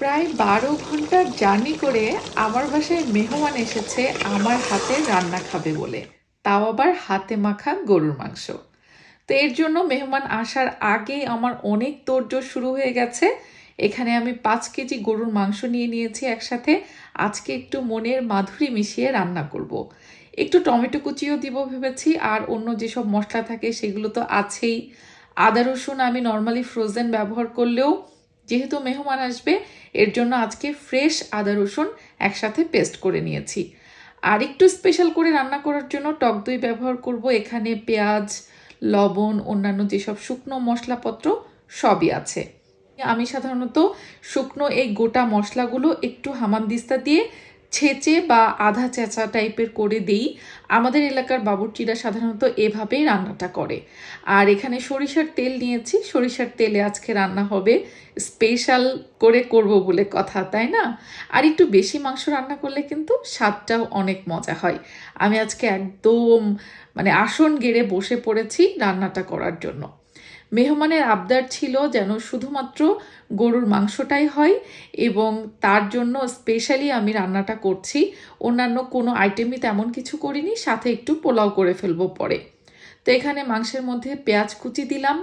প্রায় বারো ঘণ্টার জার্নি করে আমার বাসায় মেহমান এসেছে, আমার হাতে রান্না খাবে বলে। তাও আবার হাতে মাখা গরুর মাংস। তো এর জন্য মেহমান আসার আগেই আমার অনেক তোড়জোড় শুরু হয়ে গেছে। এখানে আমি পাঁচ কেজি গরুর মাংস নিয়ে নিয়েছি একসাথে। আজকে একটু মনের মাধুরী মিশিয়ে রান্না করব। একটু টমেটো কুচিও দিব ভেবেছি, আর অন্য যেসব মশলা থাকে সেগুলো তো আছেই। আদা রসুন আমি নর্মালি ফ্রোজেন ব্যবহার করলেও যেহেতু মেহমান আসবে, এর জন্য আজকে ফ্রেশ আদা রসুন একসাথে পেস্ট করে নিয়েছি। আর একটু স্পেশাল করে রান্না করার জন্য টক দই ব্যবহার করব। এখানে পেঁয়াজ, লবণ, অন্যান্য যেসব শুকনো মশলাপত্র সবই আছে। আমি সাধারণত শুকনো এই গোটা মশলাগুলো একটু হামানদিস্তা দিয়ে ছেঁচে বা আধা চেঁচা টাইপের করে দেই। আমাদের এলাকার বাবুর্চিরা সাধারণত এভাবেই রান্নাটা করে। আর এখানে সরিষার তেল নিয়েছি। সরিষার তেলে আজকে রান্না হবে স্পেশাল করে করব বলে কথা, তাই না? আর একটু বেশি মাংস রান্না করলে কিন্তু স্বাদটাও অনেক মজা হয়। আমি আজকে একদম মানে আসন গেড়ে বসে পড়েছি রান্নাটা করার জন্য। মেহমানের আবদার ছিল যেন শুধুমাত্র গরুর মাংসটাই হয় এবং তার জন্য স্পেশালি আমি রান্নাটা করছি। অন্যান্য কোনো আইটেমই তেমন কিছু করিনি, সাথে একটু পোলাও করে ফেলব পরে। তো এখানে মাংসের মধ্যে পেঁয়াজ কুচি দিলাম,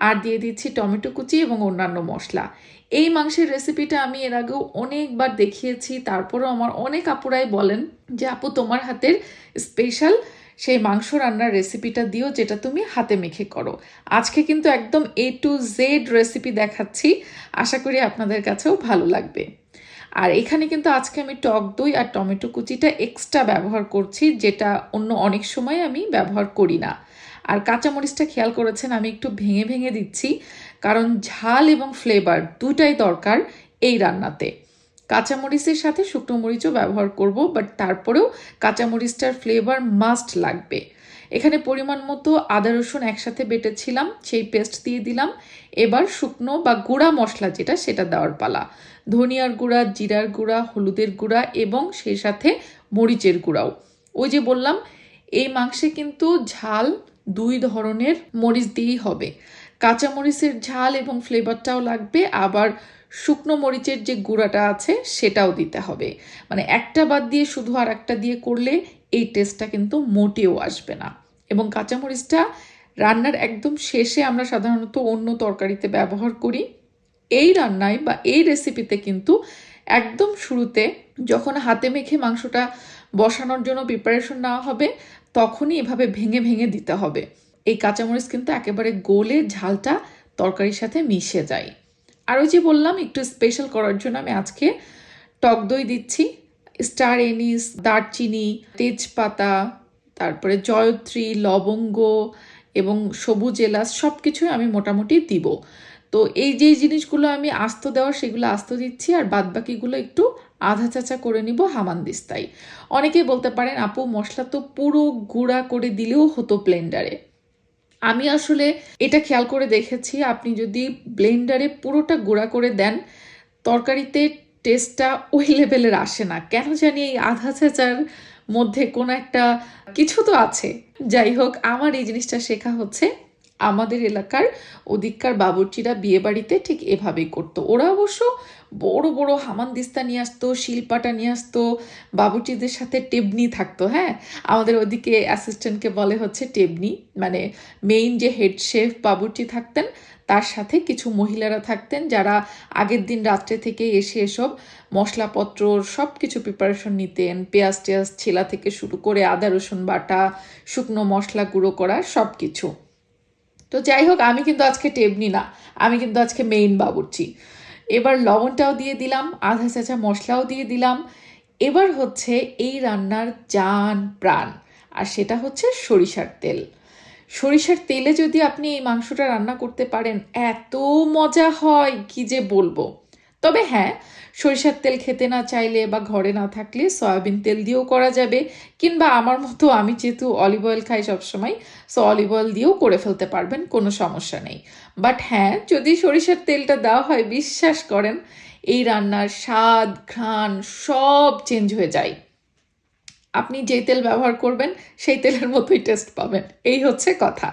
আর দিয়ে দিচ্ছি টমেটো কুচি এবং অন্যান্য মশলা। এই মাংসের রেসিপিটা আমি এর আগেও অনেকবার দেখিয়েছি, তারপরেও আমার অনেক আপুরাই বলেন যে, আপু, তোমার হাতের স্পেশাল সেই মাংস রান্নার রেসিপিটা দিও, যেটা তুমি হাতে মেখে করো। আজকে কিন্তু একদম এ টু জেড রেসিপি দেখাচ্ছি। আশা করি আপনাদের কাছেও ভালো লাগবে। আর এখানে কিন্তু আজকে আমি টক দই আর টমেটো কুচিটা এক্সট্রা ব্যবহার করছি, যেটা অন্য অনেক সময় আমি ব্যবহার করি না। আর কাঁচামরিচটা খেয়াল করেছেন, আমি একটু ভেঙে ভেঙে দিচ্ছি, কারণ ঝাল এবং ফ্লেভার দুটাই দরকার এই রান্নাতে। কাঁচামরিচের সাথে শুকনো মরিচও ব্যবহার করব বাট তারপরেও কাঁচামরিচটার ফ্লেভার মাস্ট লাগবে। এখানে পরিমাণ মতো আদা রসুন একসাথে বেটেছিলাম, সেই পেস্ট দিয়ে দিলাম। এবার শুকনো বা গুঁড়া মশলা যেটা, সেটা দেওয়ার পালা। ধনিয়ার গুঁড়া, জিরার গুঁড়া, হলুদের গুঁড়া এবং সেই সাথে মরিচের গুঁড়াও। ওই যে বললাম, এই মাংসে কিন্তু ঝাল দুই ধরনের মরিচ দিয়েই হবে। কাঁচামরিচের ঝাল এবং ফ্লেভারটাও লাগবে, আবার শুকনো মরিচের যে গুঁড়াটা আছে সেটাও দিতে হবে। মানে একটা বাদ দিয়ে শুধু আর একটা দিয়ে করলে এই টেস্টটা কিন্তু মোটেও আসবে না। এবং কাঁচামরিচটা রান্নার একদম শেষে আমরা সাধারণত অন্য তরকারিতে ব্যবহার করি। এই রান্নায় বা এই রেসিপিতে কিন্তু একদম শুরুতে যখন হাতে মেখে মাংসটা বসানোর জন্য প্রিপারেশন নেওয়া হবে, তখনই এভাবে ভেঙে ভেঙে দিতে হবে। এই কাঁচামরিচ কিন্তু একেবারে গোলে ঝালটা তরকারির সাথে মিশে যায়। ওই যে বললাম, একটু স্পেশাল করার জন্য আমি আজকে টক দই দিচ্ছি। স্টার এনিস, দারচিনি, তেজপাতা, তারপরে জয়ত্রী, লবঙ্গ এবং সবুজ এলাচ সব কিছুই আমি মোটামুটি দিব। তো এই যে জিনিসগুলো আমি আস্ত দেওয়ার সেগুলো আস্ত দিচ্ছি আর বাদবাকিগুলো একটু আধা চাচা করে নিব হামানদিস্তাই অনেকেই বলতে পারেন, আপু, মশলা তো পুরো গুঁড়া করে দিলেও হতো ব্লেন্ডারে আমি আসলে এটা খেয়াল করে দেখেছি, আপনি যদি ব্লেন্ডারে পুরোটা গুঁড়া করে দেন, তরকারিতে টেস্টটা ওই লেভেলের আসে না। কেন জানি এই আধা চেঁচার মধ্যে কোনো একটা কিছু তো আছে। যাই হোক, আমার এই জিনিসটা শেখা হচ্ছে। আমাদের এলাকার ওদিককার বাবুর্চিরা বিয়ে বাড়িতে ঠিক এভাবেই করতো। ওরা অবশ্য বড় বড় হামানদিস্তা নিয়ে আসতো, শিলপাটা নিয়ে আসতো, বাবুর্চিদের সাথে টেবনি থাকতো হ্যাঁ? আমাদের ওদিকে অ্যাসিস্ট্যান্টকে বলে হচ্ছে টেবনি মানে মেইন যে হেড শেফ বাবুর্চি থাকতেন, তার সাথে কিছু মহিলারা থাকতেন যারা আগের দিন রাত্রে থেকে এসে এসব মশলাপত্র সব কিছু প্রিপারেশন নিতেন, পেঁয়াজ টেয়াজ ছেলা থেকে শুরু করে আদা রসুন বাটা, শুকনো মশলা গুঁড়ো করা সব কিছু তো যাই হোক, আমি কিন্তু আজকে টেবনি না, আমি কিন্তু আজকে মেইন বাবুর্চি। এবার লবণটাও দিয়ে দিলাম, আধা চাচা মশলাও দিয়ে দিলাম। এবার হচ্ছে এই রান্নার জান প্রাণ, আর সেটা হচ্ছে সরিষার তেল। সরিষার তেলে যদি আপনি এই মাংসটা রান্না করতে পারেন, এত মজা হয়, কি যে বলব। তবে হ্যাঁ সরিষার তেল খেতে না চাইলে বা ঘরে না থাকলে সয়াবিন তেল দিয়েও করা যাবে, কিংবা আমার মতো আমি যেহেতু অলিভ অয়েল খাই সবসময় সো অলিভ অয়েল দিয়েও করে ফেলতে পারবেন, কোনো সমস্যা নেই। বাট হ্যাঁ যদি সরিষার তেলটা দেওয়া হয়, বিশ্বাস করেন, এই রান্নার স্বাদ, ঘ্রাণ সব চেঞ্জ হয়ে যায়। আপনি যেই তেল ব্যবহার করবেন, সেই তেলের মতোই টেস্ট পাবেন, এই হচ্ছে কথা।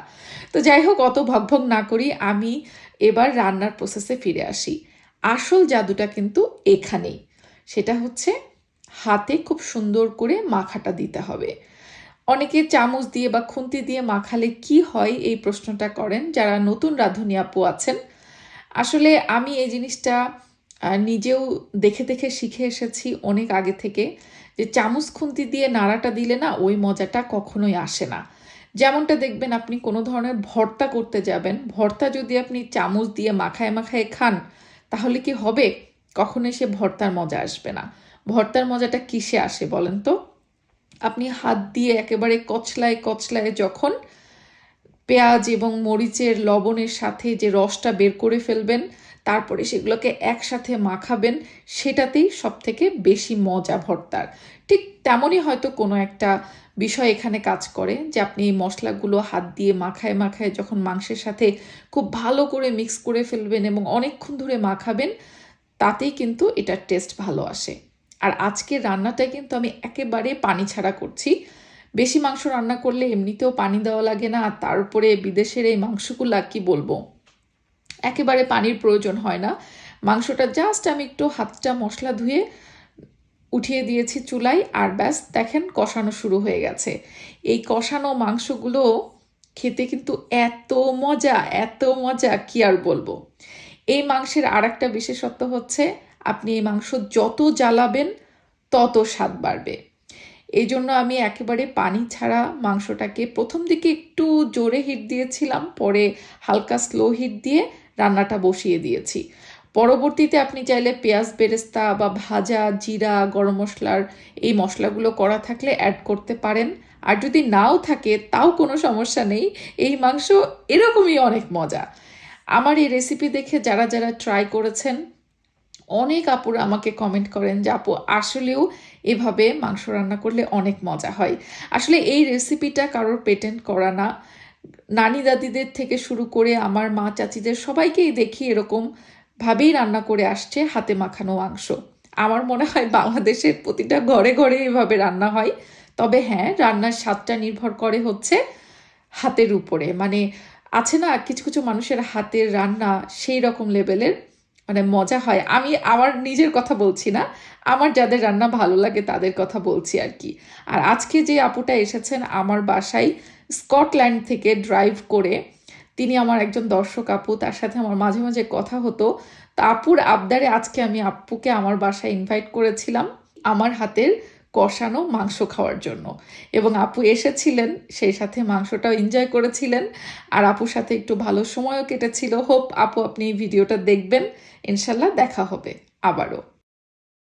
তো যাই হোক, অত ভগভগ না করি, আমি এবার রান্নার প্রসেসে ফিরে আসি। আসল জাদুটা কিন্তু এখানেই। সেটা হচ্ছে হাতে খুব সুন্দর করে মাখাটা দিতে হবে। অনেকে চামচ দিয়ে বা খুন্তি দিয়ে মাখালে কি হয় এই প্রশ্নটা করেন, যারা নতুন রাঁধুনি আপু আছেন। আসলে আমি এই জিনিসটা নিজেও দেখে দেখে শিখে এসেছি অনেক আগে থেকে যে চামচ খুন্তি দিয়ে নাড়াটা দিলে না ওই মজাটা কখনোই আসে না। যেমনটা দেখবেন আপনি কোনো ধরনের ভর্তা করতে যাবেন, ভর্তা যদি আপনি চামচ দিয়ে মাখায় মাখায় খান তাহলে কি হবে? কখনোই সে ভর্তার মজা আসবে না। ভর্তার মজাটা কিসে আসে বলেন তো? আপনি হাত দিয়ে একেবারে কচলায় কচলায় যখন পেঁয়াজ এবং মরিচের লবণের সাথে যে রসটা বের করে ফেলবেন তারপরে সেগুলোকে একসাথে মাখাবেন, সেটাতেই সব থেকে বেশি মজা ভর্তার। ঠিক তেমনই হয়তো কোনো একটা বিষয় এখানে কাজ করে যে আপনি এই মশলাগুলো হাত দিয়ে মাখায় মাখায় যখন মাংসের সাথে খুব ভালো করে মিক্স করে ফেলবেন এবং অনেকক্ষণ ধরে মাখাবেন, তাতেই কিন্তু এটার টেস্ট ভালো আসে। আর আজকের রান্নাটা কিন্তু আমি একেবারে পানি ছাড়া করছি। বেশি মাংস রান্না করলে এমনিতেও পানি দেওয়া লাগে না, আর তার উপরে বিদেশের এই মাংসগুলা কি বলব? একেবারে পানির প্রয়োজন হয় না। মাংসটা জাস্ট আমি একটু হাতটা মশলা ধুয়ে উঠিয়ে দিয়েছি চুলায় আর ব্যাস, দেখেন কষানো শুরু হয়ে গেছে। এই কষানো মাংসগুলো খেতে কিন্তু এত মজা এত মজা, কি আর বলব? এই মাংসের আর একটা বিশেষত্ব হচ্ছে, আপনি এই মাংস যত জ্বালাবেন, তত স্বাদ বাড়বে। এই জন্য আমি একেবারে পানি ছাড়া মাংসটাকে প্রথম দিকে একটু জোরে হিট দিয়েছিলাম, পরে হালকা স্লো হিট দিয়ে রান্নাটা বসিয়ে দিয়েছি। পরবর্তীতে আপনি চাইলে পেঁয়াজ, বেরেস্তা বা ভাজা, জিরা, গরম মশলার এই মশলাগুলো করা থাকলে অ্যাড করতে পারেন। আর যদি নাও থাকে, তাও কোনো সমস্যা নেই। এই মাংস এরকমই অনেক মজা। আমার এই রেসিপি দেখে যারা যারা ট্রাই করেছেন, অনেক আপুরা আমাকে কমেন্ট করেন যে, আপু, আসলেও এভাবে মাংস রান্না করলে অনেক মজা হয়। আসলে এই রেসিপিটা কারোর পেটেন্ট করা না। নানি দাদিদের থেকে শুরু করে আমার মা চাচিদের সবাইকেই দেখি এরকম ভাবেই রান্না করে আসছে হাতে মাখানো মাংস। আমার মনে হয় বাংলাদেশের প্রতিটা ঘরে ঘরে এভাবে রান্না হয়। তবে হ্যাঁ রান্নার স্বাদটা নির্ভর করে হচ্ছে হাতের উপরে। মানে আছে না, কিছু কিছু মানুষের হাতের রান্না সেই রকম লেভেলের মানে মজা হয়। আমি আমার নিজের কথা বলছি না, আমার যাদের রান্না ভালো লাগে তাদের কথা বলছি আর কি। আর আজকে যে আপুটা এসেছেন, আমার বাসায় স্কটল্যান্ড থেকে ড্রাইভ করে তিনি আমার একজন দর্শক আপু, তার সাথে আমার মাঝে মাঝে কথা হতো। তা আপুর আবদারে আজকে আমি আপুকে আমার বাসায় ইনভাইট করেছিলাম আমার হাতের কষানো মাংস খাওয়ার জন্য। এবং আপু এসেছিলেন, সেই সাথে মাংসটাও এনজয় করেছিলেন। আর আপুর সাথে একটু ভালো সময়ও কেটেছিল। হোপ আপু আপনি ভিডিওটা দেখবেন। ইনশাল্লাহ দেখা হবে আবারও।